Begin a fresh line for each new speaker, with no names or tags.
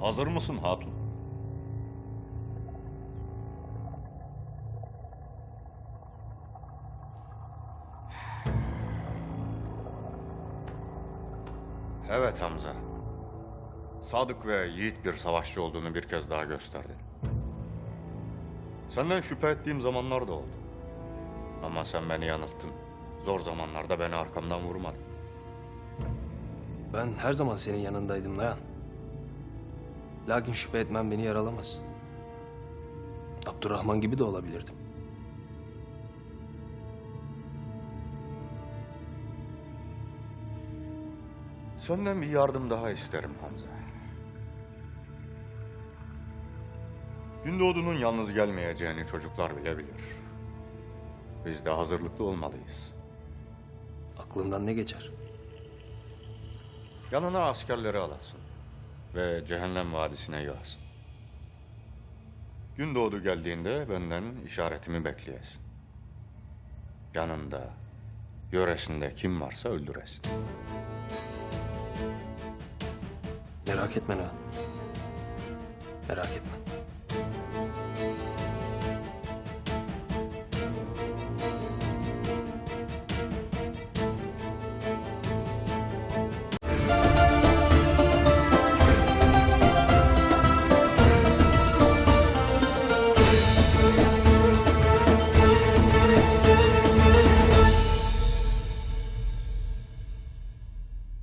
Hazır mısın hatun? Evet Hamza. Sadık ve yiğit bir savaşçı olduğunu bir kez daha gösterdin. Senden şüphe ettiğim zamanlar da oldu. Ama sen beni yanılttın. Zor zamanlarda beni arkamdan vurmadın.
Ben her zaman senin yanındaydım Nayan. Lakin şüphe etmem beni yaralamaz. Abdurrahman gibi de olabilirdim.
Senden bir yardım daha isterim Hamza. Gündoğdu'nun yalnız gelmeyeceğini çocuklar bile bilir. Biz de hazırlıklı olmalıyız.
Aklından ne geçer?
Yanına askerleri alasın ve Cehennem Vadisi'ne yığasın. Gündoğdu geldiğinde benden işaretimi bekleyesin. Yanında, yöresinde kim varsa öldüresin.
Merak etme Nayan. Merak etme.